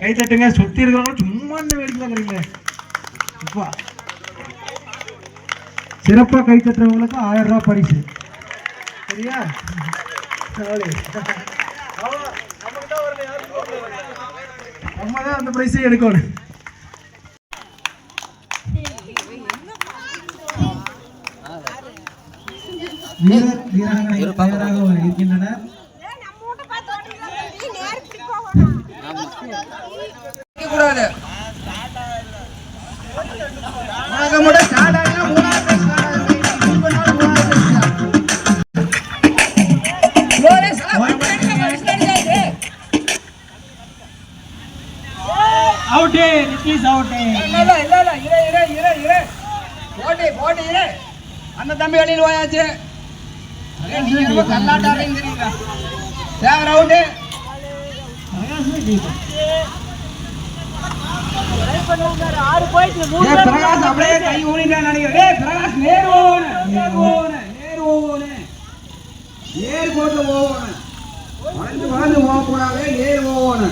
கை தட்டுங்க சுத்தி இருக்கிறவங்க சும்மா இந்த வேடிக்கை பார்க்குறீங்களே அப்பா. சிறப்பா கை தட்டுறவங்களுக்கு ஆயிரம் ரூபாய் பரிசு. சரியா? நம்ம தான் அந்த பிரைஸை எடுக்கணும். வீரர் வீராங்கனை தயாராக இருக்கின்றனர். கூடாது வணக்கம் மட்டும் ஸ்டார்ட் ஆகினா மூணாவது அவுட்டே நிக்கீஸ் அவுட்டே இல்ல, இல்ல, இல்ல, இரு, இரு, இரு, இரு. போட்டி, போட்டி, இரு. அந்த தம்பி வெளியில் போயாச்சு. கல்லாட்டாருன்னு அவுட்டு. ஏய், பிரகாஷ் அப்படியே கை ஊனிட்டான்னு நினைக்கிறேன். பிரகாஷ் நேர் ஓவனு, நேர் ஓவனு, நேர் போட்டு ஓவனு. வளைஞ்சு வளைஞ்சு போகக்கூடாது, நேர் ஓவனு.